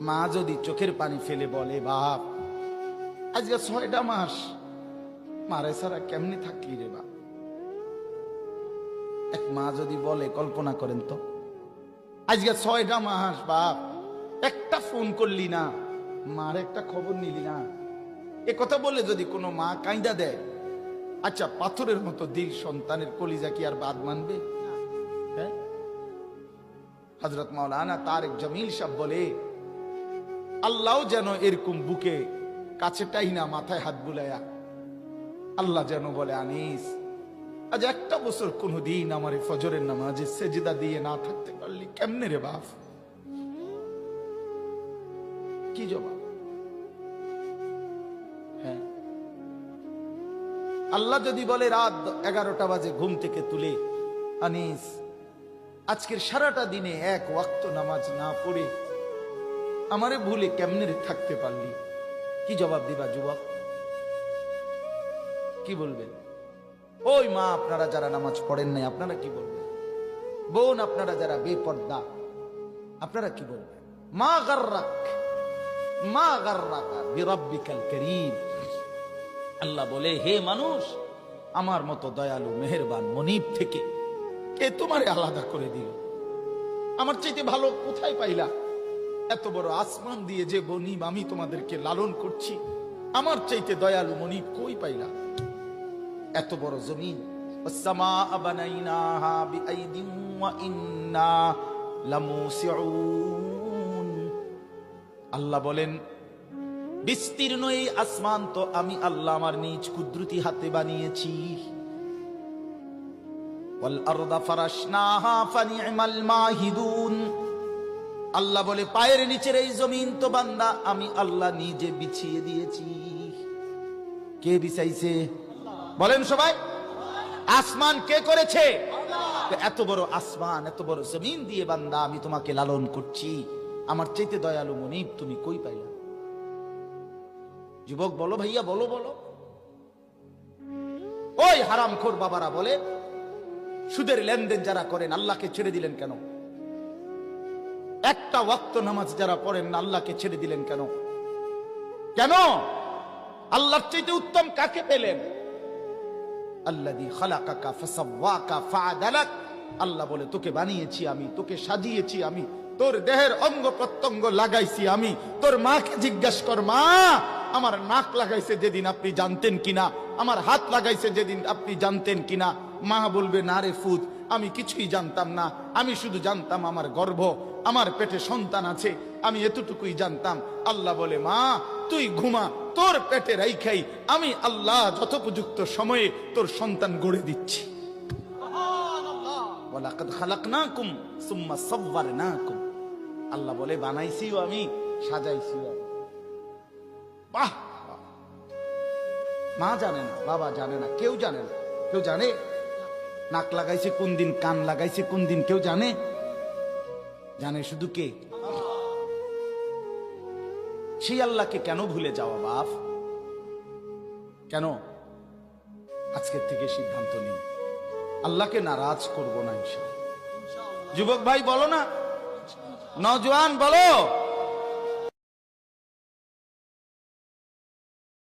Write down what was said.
মা যদি চোখের পানি ফেলে বলে, বাপ, আজকে ছয়টা মাস, মারে সারা কেমনি থাকলি রে বাপ? এক মা যদি বলে, কল্পনা করেন তো, আজকে ছয়টা মাস, বাপ, একটা ফোন করলি না, মার একটা খবর নিলি না। এ কথা বলে যদি কোনো মা কাইদা দেয় আচ্ছা পাথরের মতো দিল সন্তানের কলিজা কি আর বাদ মানবে? হ্যাঁ? হজরত মাওলানা তারেক জমিল সাহ বলে আল্লাহ যেন এরকম বুকে কাছেটাই না মাথায় হাত বুলায়া। আল্লাহ যেন বলে, আনিস, আজ একটা বছর কোনদিন আমার এই ফজরের নামাজে সেজিদা দিয়ে না থাকতে পারলি কেমনে রে বাপ? কি জবাব? হ্যাঁ। আল্লাহ যদি বলে, রাত এগারোটা বাজে ঘুম থেকে তুলে, আনিস, আজকের সারাটা দিনে এক ওয়াক্ত নামাজ না পড়ে আমারে ভুলে কেমনে থাকতে পারলি? কি জবাব দিবা, যুবক? কি বলবেন? ওই মা, আপনারা যারা নামাজ পড়েন নাই, আপনারা কি বলবেন? বোন, আপনারা যারা বেপর্দা, আপনারা কি বলবেন? মা গার্রাক, মা গার্রাকা, বিরাব্বিকাল করিম। আল্লাহ বলে, হে মানুষ, আমার মতো দয়ালু, মেহেরবান, মনিব থেকে কে তোমারে আলাদা করে দিল? আমার চাইতে ভালো কোথায় পাইলা? এত বড় আসমান দিয়ে যে বনিব আমি তোমাদেরকে লালন করছি আমার চাইতে দয়ালু মনিব কই পাইলা এত বড় জমিন والسماء بنيناها بأيد وإنا لموسعون আল্লাহ বলেন বিস্তীর্ণ এই আসমান তো আমি আল্লাহ আমার নিজ কুদরতি হাতে বানিয়েছি والأرض فرشناها فنعم الماهدون আল্লাহ বলে, পায়ের নিচের এই জমিন তো বান্দা, আমি আল্লাহ নিজে বিছিয়ে দিয়েছি। কে বিছাইছে? বলেন সবাই। আসমান কে করেছে? এত বড় আসমান, এত বড় জমিন দিয়ে বান্দা, আমি তোমাকে লালন করছি। আমার চাইতে দয়ালু মনিব, তুমি কই পাইলা? যুবক, বলো ভাইয়া, বলো বলো। ওই হারামখোর বাবারা বলে, সুদের লেনদেন যারা করেন, আল্লাহকে ছেড়ে দিলেন কেন? একটা ওয়াক্ত নামাজ যারা পড়েন না, আল্লাহকে ছেড়ে দিলেন কেন? কেন? আল্লাহর চাইতে উত্তম কাকে পেলেন? আল্লাহ বলে, তোকে বানিয়েছি আমি, তোকে সাজিয়েছি আমি, তোর দেহের অঙ্গ প্রত্যঙ্গ লাগাইছি আমি, তোর মাকে জিজ্ঞাসা কর, মা, আমার নাক লাগাইছে যেদিন আপনি জানতেন কিনা, আমার হাত লাগাইছে যেদিন আপনি জানতেন কিনা। মা বলবে, না রে ফুত, আমি কিছুই জানতাম না, আমি শুধু জানতাম আমার গর্ভ আমার পেটে সন্তান আছে আমি এতটুকুই জানতাম। আল্লাহ বলে মা তুই ঘুমা তোর পেটে রাইখাই আমি আল্লাহ যথোপযুক্ত সময়ে তোর সন্তান গড়ে দিচ্ছি। আল্লাহ বলে বানাইছিও আমি সাজাইছিও বাহ। মা জানে না বাবা জানে না কেউ জানে না। কেউ জানে নাক লাগাইছে কোন দিন কান লাগাইছে কোন দিন কেউ জানে? জানে শুধু কে? সেই আল্লাহকে কেন ভুলে যাওয়া, বাপ? কেন? আজকের থেকে সিদ্ধান্ত নিই আল্লাহকে নারাজ করব না, ইনশাআল্লাহ। যুবক ভাই, বলো না? নজওয়ান বলো?